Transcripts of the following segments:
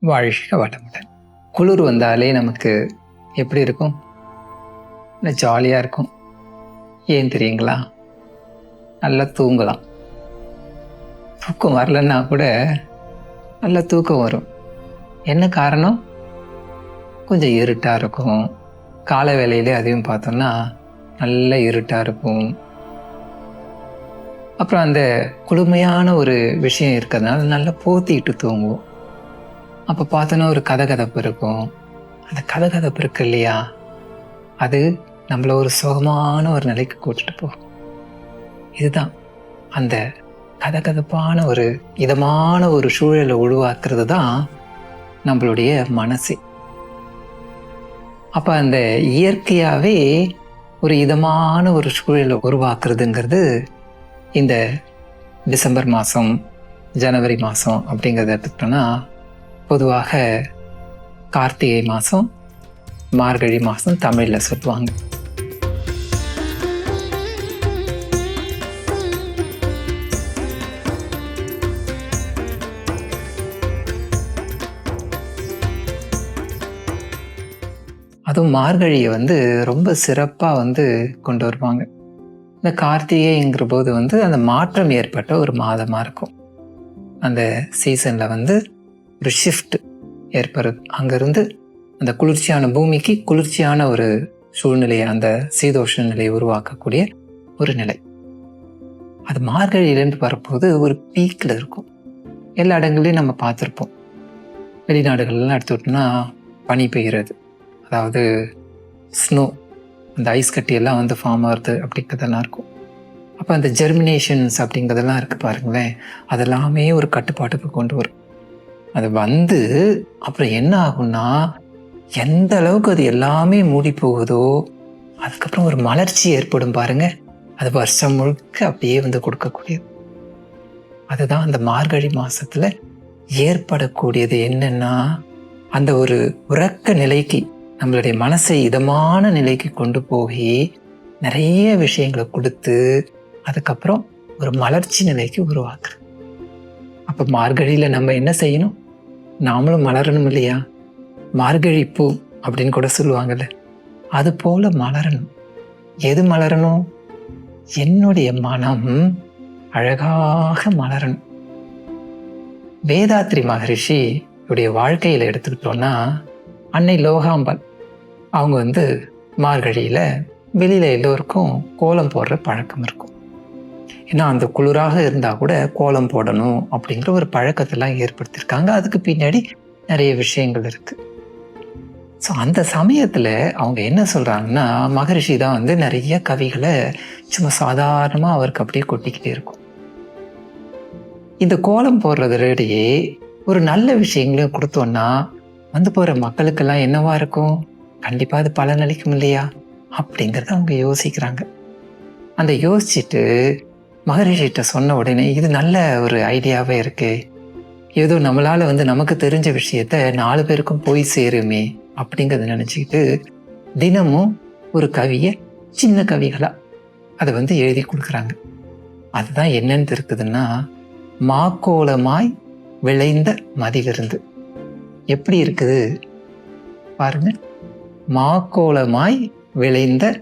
வாழ்க வளமுடன். குளிர் வந்தாலே நமக்கு எப்படி இருக்கும்? ஜாலியாக இருக்கும். ஏன் தெரியுங்களா? நல்லா தூங்கலாம். தூக்கம் வரலன்னா கூட நல்லா தூக்கம் வரும். என்ன காரணம்? கொஞ்சம் இருட்டாக இருக்கும். காலை வேலையிலே அதையும் பார்த்தோம்னா நல்ல இருட்டாக இருக்கும். அப்புறம் அந்த குளுமையான ஒரு விஷயம் இருக்கிறதுனால நல்லா போத்திட்டு தூங்குவோம். அப்போ பார்த்தோன்னா ஒரு கதகதப்பு இருக்கும். அந்த கதகதப்பு இருக்கு இல்லையா? அது நம்மளை ஒரு சுகமான ஒரு நிலைக்கு கூட்டிட்டு போகும். இதுதான். அந்த கதகதப்பான ஒரு இதமான ஒரு சூழலை உருவாக்குறது தான் நம்மளுடைய மனசு. அப்போ அந்த இயற்கையாகவே ஒரு இதமான ஒரு சூழலை உருவாக்குறதுங்கிறது இந்த டிசம்பர் மாதம் ஜனவரி மாதம் அப்படிங்கிறத எடுத்துக்கிட்டோன்னா பொதுவாக கார்த்திகை மாதம் மார்கழி மாதம் தமிழில் சொல்லுவாங்க. அதுவும் மார்கழியை வந்து ரொம்ப சிறப்பாக வந்து கொண்டு வருவாங்க. இந்த கார்த்திகைங்கிற போது வந்து அந்த மாற்றம் ஏற்பட்ட ஒரு மாதமாக இருக்கும். அந்த சீசனில் வந்து ஒரு ஷிஃப்ட் ஏற்படுறது அங்கேருந்து அந்த குளிர்ச்சியான பூமிக்கு குளிர்ச்சியான ஒரு சூழ்நிலையை அந்த சீதோஷ நிலையை உருவாக்கக்கூடிய ஒரு நிலை. அது மார்கழியிலேருந்து வரப்போது ஒரு பீக்கில் இருக்கும். எல்லா இடங்கள்லையும் நம்ம பார்த்துருப்போம். வெளிநாடுகள்லாம் எடுத்துக்கிட்டோம்னா பனி பெய்கிறது அதாவது ஸ்னோ அந்த ஐஸ் கட்டியெல்லாம் வந்து ஃபார்ம் ஆகுறது அப்படிங்கிறதெல்லாம் இருக்கும். அப்போ அந்த ஜெர்மினேஷன்ஸ் அப்படிங்கிறதெல்லாம் இருக்குது பாருங்களேன். அதெல்லாமே ஒரு கட்டுப்பாட்டுக்கு கொண்டு வரும். அது வந்து அப்புறம் என்ன ஆகும்னா எந்த அளவுக்கு அது எல்லாமே மூடி போகுதோ அதுக்கப்புறம் ஒரு மலர்ச்சி ஏற்படும் பாருங்க. அது வருஷம் முழுக்க அப்படியே வந்து கொடுக்கக்கூடியது. அதுதான் அந்த மார்கழி மாதத்தில் ஏற்படக்கூடியது என்னென்னா அந்த ஒரு உறக்க நிலைக்கு நம்மளுடைய மனசை இதமான நிலைக்கு கொண்டு போய் நிறைய விஷயங்களை கொடுத்து அதுக்கப்புறம் ஒரு மலர்ச்சி நிலைக்கு உருவாக்குறது. அப்போ மார்கழியில் நம்ம என்ன செய்யணும்? நாமளும் மலரணும் இல்லையா? மார்கழி பூ அப்படின்னு கூட சொல்லுவாங்கல்ல. அது போல மலரணும். எது மலரணும்? என்னுடைய மனம் அழகாக மலரணும். வேதாத்ரி மகரிஷி உடைய வாழ்க்கையில் எடுத்துக்கிட்டோன்னா அன்னை லோகாம்பன் அவங்க வந்து மார்கழியில் வெளியில் எல்லோருக்கும் கோலம் போடுற பழக்கம் இருக்கும். ஏன்னா அந்த குளிராக இருந்தால் கூட கோலம் போடணும் அப்படிங்கிற ஒரு பழக்கத்தெல்லாம் ஏற்படுத்தியிருக்காங்க அதுக்கு பின்னாடி நிறைய விஷயங்கள் இருக்குது ஸோ அந்த சமயத்தில் அவங்க என்ன சொல்கிறாங்கன்னா மகரிஷி தான் வந்து நிறைய கவிகளை சும்மா சாதாரணமாக அவருக்கு அப்படியே கொட்டிக்கிட்டே இருக்கும். இந்த கோலம் போடுறதுலேயே ஒரு நல்ல விஷயங்களையும் கொடுத்தோன்னா வந்து போகிற மக்களுக்கெல்லாம் என்னவா இருக்கும்? கண்டிப்பாக அது பலனளிக்கும் இல்லையா? அப்படிங்கிறத அவங்க யோசிக்கிறாங்க. அந்த யோசிச்சுட்டு மகரிஷிகிட்ட சொன்ன உடனே இது நல்ல ஒரு ஐடியாவே இருக்கு. ஏதோ நம்மளால் வந்து நமக்கு தெரிஞ்ச விஷயத்த நாலு பேருக்கும் போய் சேருமே அப்படிங்கிறத நினச்சிக்கிட்டு தினமும் ஒரு கவியை சின்ன கவிகளாக அதை வந்து எழுதி கொடுக்குறாங்க. அதுதான் என்னன்னு இருக்குதுன்னா மாக்கோலமாய் விளைந்த மதிலிருந்து. எப்படி இருக்குது? பாருங்க. மாக்கோலமாய் விளைந்த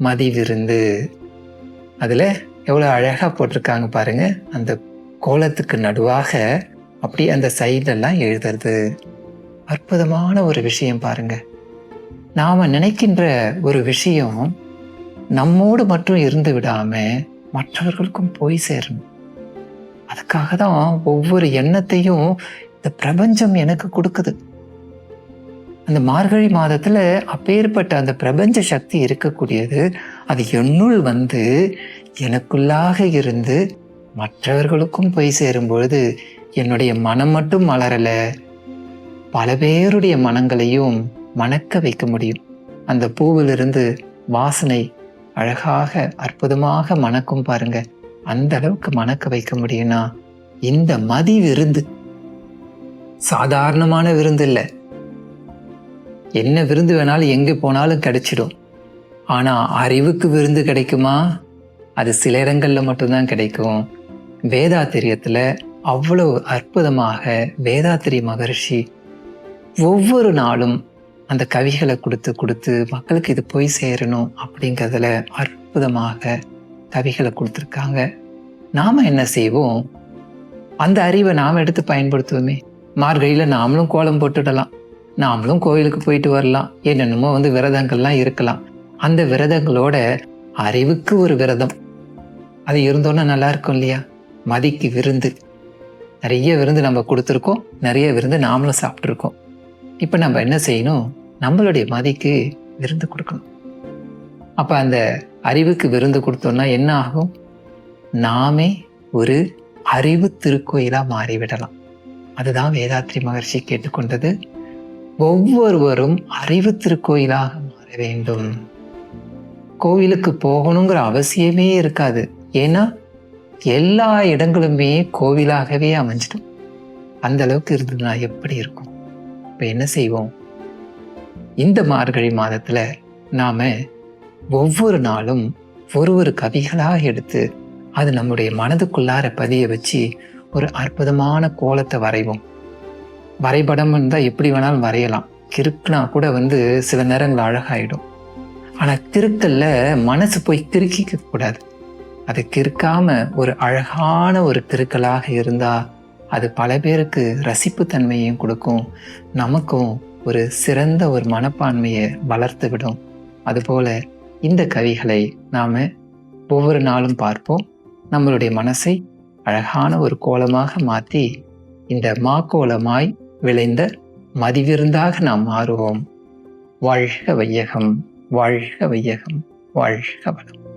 மதிவிருந்து அதில் எவ்வளோ அழகாக போட்டிருக்காங்க பாருங்க. அந்த கோலத்துக்கு நடுவாக அப்படி அந்த சைடெல்லாம் எழுதுறது. அற்புதமான ஒரு விஷயம் பாருங்க. நாம் நினைக்கின்ற ஒரு விஷயம் நம்மோடு மட்டும் இருந்து விடாமல் மற்றவர்களுக்கும் போய் சேரணும். அதுக்காக தான் ஒவ்வொரு எண்ணத்தையும் இந்த பிரபஞ்சம் எனக்கு கொடுக்குது. அந்த மார்கழி மாதத்தில் அப்பேற்பட்ட அந்த பிரபஞ்ச சக்தி இருக்கக்கூடியது அது என்னுள் வந்து எனக்குள்ளாக இருந்து மற்றவர்களுக்கும் போய் சேரும் பொழுது என்னுடைய மனம் மட்டும் மலரல. பல பேருடைய மனங்களையும் மணக்க வைக்க முடியும். அந்த பூவிலிருந்து வாசனை அழகாக அற்புதமாக மணக்கும் பாருங்க. அந்த அளவுக்கு மணக்க வைக்க முடியும்னா இந்த மதி விருந்து சாதாரணமான விருந்து இல்லை. என்ன விருந்து வேணாலும் எங்கே போனாலும் கிடைச்சிடும். ஆனால் அறிவுக்கு விருந்து கிடைக்குமா? அது சில இடங்களில் மட்டும்தான் கிடைக்கும். வேதாத்திரியத்தில் அவ்வளவு அற்புதமாக வேதாத்திரி மகரிஷி ஒவ்வொரு நாளும் அந்த கவிகளை கொடுத்து கொடுத்து மக்களுக்கு இது போய் சேரணும் அப்படிங்கிறதுல அற்புதமாக கவிகளை கொடுத்துருக்காங்க. நாம் என்ன செய்வோம்? அந்த அறிவை நாம் எடுத்து பயன்படுத்துவோமே. மார்கழியில் நாமளும் கோலம் போட்டுடலாம் நாமளும் கோயிலுக்கு போயிட்டு வரலாம். என்னென்னமோ வந்து விரதங்கள்லாம் இருக்கலாம். அந்த விரதங்களோட அறிவுக்கு ஒரு விரதம். அது இருந்தோன்னா நல்லா இருக்கும் இல்லையா? மதிக்கு விருந்து. நிறைய விருந்து நம்ம கொடுத்துருக்கோம். நிறைய விருந்து நாமளும் சாப்பிட்ருக்கோம் இப்போ நம்ம என்ன செய்யணும்? நம்மளுடைய மதிக்கு விருந்து கொடுக்கணும். அப்போ அந்த அறிவுக்கு விருந்து கொடுத்தோம்னா என்ன ஆகும்? நாமே ஒரு அறிவு திருக்கோயிலாக மாறிவிடலாம். அதுதான் வேதாத்ரி மகர்ஷி கேட்டுக்கொண்டது. ஒவ்வொருவரும் அறிவு திருக்கோயிலாக மாற வேண்டும். கோவிலுக்கு போகணுங்கிற அவசியமே இருக்காது. ஏன்னா எல்லா இடங்களுமே கோவிலாகவே அமைஞ்சிடும். அந்த அளவுக்கு இருந்ததுன்னா எப்படி இருக்கும்? இப்போ என்ன செய்வோம்? இந்த மார்கழி மாதத்தில் நாம் ஒவ்வொரு நாளும் ஒரு ஒரு கவிகளாக எடுத்து அது நம்முடைய மனதுக்குள்ளார பதிய வச்சு ஒரு அற்புதமான கோலத்தை வரைவோம். வரைபடம் இருந்தால் எப்படி வேணாலும் வரையலாம். கிறுக்குனா கூட வந்து சில நேரங்கள் அழகாயிடும். ஆனால் கிறுக்கல்ல மனசு போய் கிறுக்கிக்க கூடாது. அது கிறுக்காம ஒரு அழகான ஒரு கிறுக்கலாக இருந்தால் அது பல பேருக்கு ரசிப்பு தன்மையும் கொடுக்கும். நமக்கும் ஒரு சிறந்த ஒரு மனப்பான்மையை வளர்த்து விடும் அதுபோல இந்த கவிகளை நாம் ஒவ்வொரு நாளும் பார்ப்போம். நம்மளுடைய மனசை அழகான ஒரு கோலமாக மாற்றி இந்த மாக்கோலமாய் விளைந்த மதிவிருந்தாக நாம் மாறுவோம். வாழ்க வையகம் வாழ்க வையகம் வாழ்க வளம்.